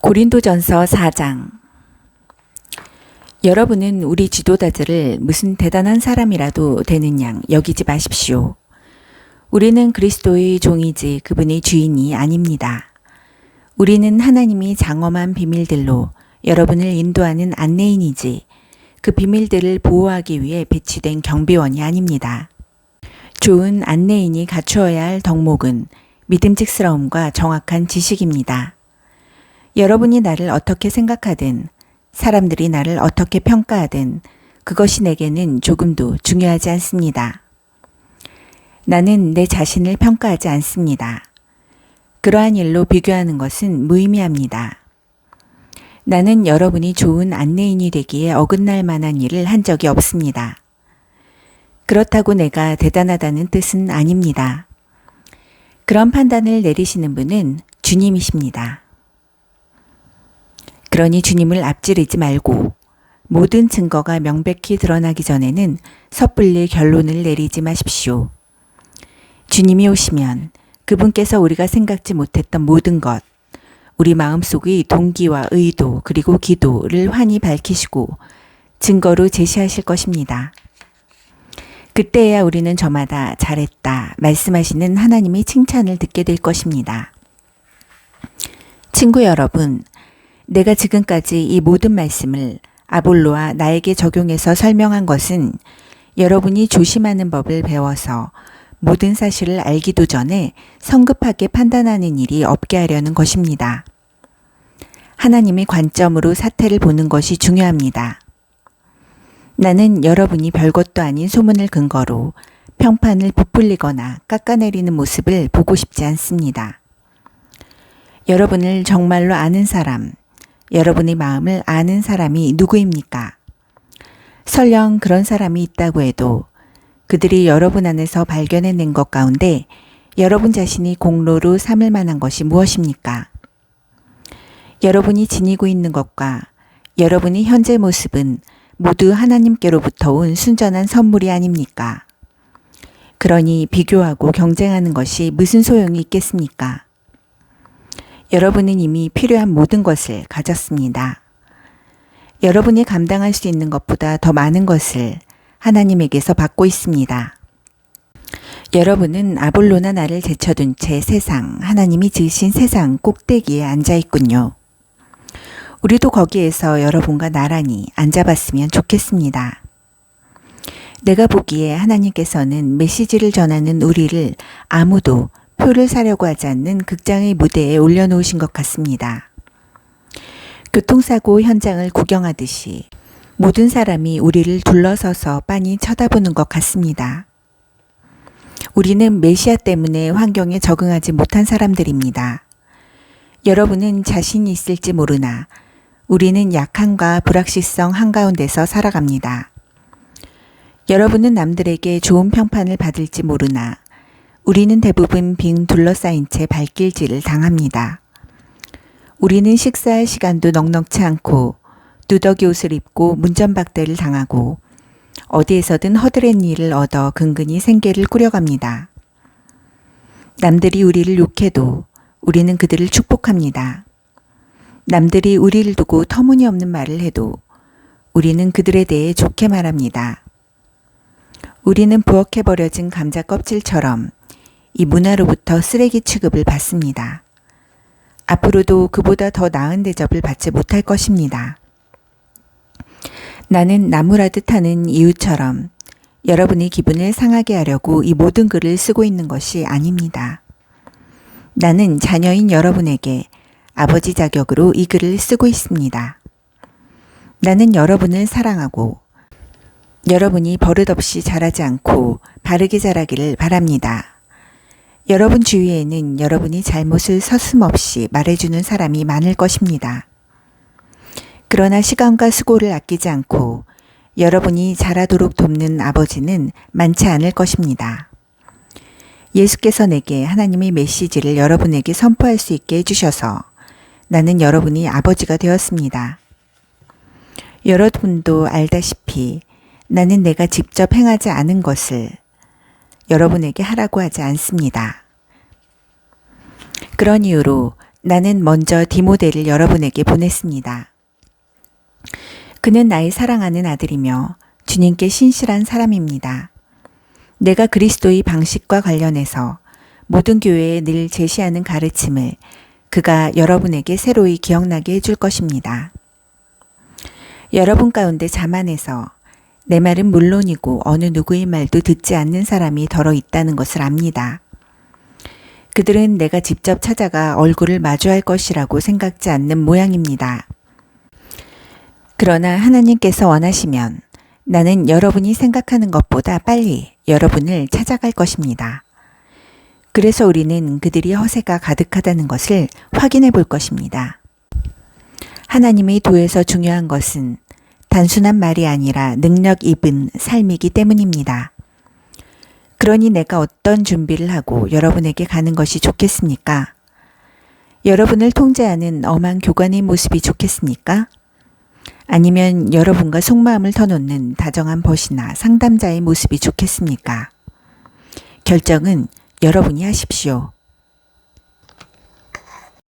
고린도전서 4장 여러분은 우리 지도자들을 무슨 대단한 사람이라도 되는 양 여기지 마십시오. 우리는 그리스도의 종이지 그분의 주인이 아닙니다. 우리는 하나님이 장엄한 비밀들로 여러분을 인도하는 안내인이지 그 비밀들을 보호하기 위해 배치된 경비원이 아닙니다. 좋은 안내인이 갖추어야 할 덕목은 믿음직스러움과 정확한 지식입니다. 여러분이 나를 어떻게 생각하든 사람들이 나를 어떻게 평가하든 그것이 내게는 조금도 중요하지 않습니다. 나는 내 자신을 평가하지 않습니다. 그러한 일로 비교하는 것은 무의미합니다. 나는 여러분이 좋은 안내인이 되기에 어긋날 만한 일을 한 적이 없습니다. 그렇다고 내가 대단하다는 뜻은 아닙니다. 그런 판단을 내리시는 분은 주님이십니다. 그러니 주님을 앞지르지 말고 모든 증거가 명백히 드러나기 전에는 섣불리 결론을 내리지 마십시오. 주님이 오시면 그분께서 우리가 생각지 못했던 모든 것, 우리 마음속의 동기와 의도 그리고 기도를 환히 밝히시고 증거로 제시하실 것입니다. 그때야 우리는 저마다 잘했다 말씀하시는 하나님의 칭찬을 듣게 될 것입니다. 친구 여러분, 내가 지금까지 이 모든 말씀을 아볼로와 나에게 적용해서 설명한 것은 여러분이 조심하는 법을 배워서 모든 사실을 알기도 전에 성급하게 판단하는 일이 없게 하려는 것입니다. 하나님의 관점으로 사태를 보는 것이 중요합니다. 나는 여러분이 별것도 아닌 소문을 근거로 평판을 부풀리거나 깎아내리는 모습을 보고 싶지 않습니다. 여러분을 정말로 아는 사람, 여러분의 마음을 아는 사람이 누구입니까? 설령 그런 사람이 있다고 해도 그들이 여러분 안에서 발견해낸 것 가운데 여러분 자신이 공로로 삼을 만한 것이 무엇입니까? 여러분이 지니고 있는 것과 여러분의 현재 모습은 모두 하나님께로부터 온 순전한 선물이 아닙니까? 그러니 비교하고 경쟁하는 것이 무슨 소용이 있겠습니까? 여러분은 이미 필요한 모든 것을 가졌습니다. 여러분이 감당할 수 있는 것보다 더 많은 것을 하나님에게서 받고 있습니다. 여러분은 아볼로나 나를 제쳐둔 채 세상, 하나님이 지으신 세상 꼭대기에 앉아 있군요. 우리도 거기에서 여러분과 나란히 앉아봤으면 좋겠습니다. 내가 보기에 하나님께서는 메시지를 전하는 우리를 아무도 표를 사려고 하지 않는 극장의 무대에 올려놓으신 것 같습니다. 교통사고 현장을 구경하듯이 모든 사람이 우리를 둘러서서 빤히 쳐다보는 것 같습니다. 우리는 메시아 때문에 환경에 적응하지 못한 사람들입니다. 여러분은 자신이 있을지 모르나 우리는 약함과 불확실성 한가운데서 살아갑니다. 여러분은 남들에게 좋은 평판을 받을지 모르나 우리는 대부분 빙 둘러싸인 채 발길질을 당합니다. 우리는 식사할 시간도 넉넉치 않고 누더기 옷을 입고 문전박대를 당하고 어디에서든 허드렛 일을 얻어 근근히 생계를 꾸려갑니다. 남들이 우리를 욕해도 우리는 그들을 축복합니다. 남들이 우리를 두고 터무니없는 말을 해도 우리는 그들에 대해 좋게 말합니다. 우리는 부엌에 버려진 감자 껍질처럼 이 문화로부터 쓰레기 취급을 받습니다. 앞으로도 그보다 더 나은 대접을 받지 못할 것입니다. 나는 나무라듯 하는 이유처럼 여러분의 기분을 상하게 하려고 이 모든 글을 쓰고 있는 것이 아닙니다. 나는 자녀인 여러분에게 아버지 자격으로 이 글을 쓰고 있습니다. 나는 여러분을 사랑하고 여러분이 버릇없이 자라지 않고 바르게 자라기를 바랍니다. 여러분 주위에는 여러분이 잘못을 서슴없이 말해주는 사람이 많을 것입니다. 그러나 시간과 수고를 아끼지 않고 여러분이 자라도록 돕는 아버지는 많지 않을 것입니다. 예수께서 내게 하나님의 메시지를 여러분에게 선포할 수 있게 해주셔서 나는 여러분이 아버지가 되었습니다. 여러분도 알다시피 나는 내가 직접 행하지 않은 것을 여러분에게 하라고 하지 않습니다. 그런 이유로 나는 먼저 디모데를 여러분에게 보냈습니다. 그는 나의 사랑하는 아들이며 주님께 신실한 사람입니다. 내가 그리스도의 방식과 관련해서 모든 교회에 늘 제시하는 가르침을 그가 여러분에게 새로이 기억나게 해줄 것입니다. 여러분 가운데 자만해서 내 말은 물론이고 어느 누구의 말도 듣지 않는 사람이 더러 있다는 것을 압니다. 그들은 내가 직접 찾아가 얼굴을 마주할 것이라고 생각지 않는 모양입니다. 그러나 하나님께서 원하시면 나는 여러분이 생각하는 것보다 빨리 여러분을 찾아갈 것입니다. 그래서 우리는 그들이 허세가 가득하다는 것을 확인해 볼 것입니다. 하나님의 도에서 중요한 것은 단순한 말이 아니라 능력 입은 삶이기 때문입니다. 그러니 내가 어떤 준비를 하고 여러분에게 가는 것이 좋겠습니까? 여러분을 통제하는 엄한 교관의 모습이 좋겠습니까? 아니면 여러분과 속마음을 터놓는 다정한 벗이나 상담자의 모습이 좋겠습니까? 결정은 여러분이 하십시오.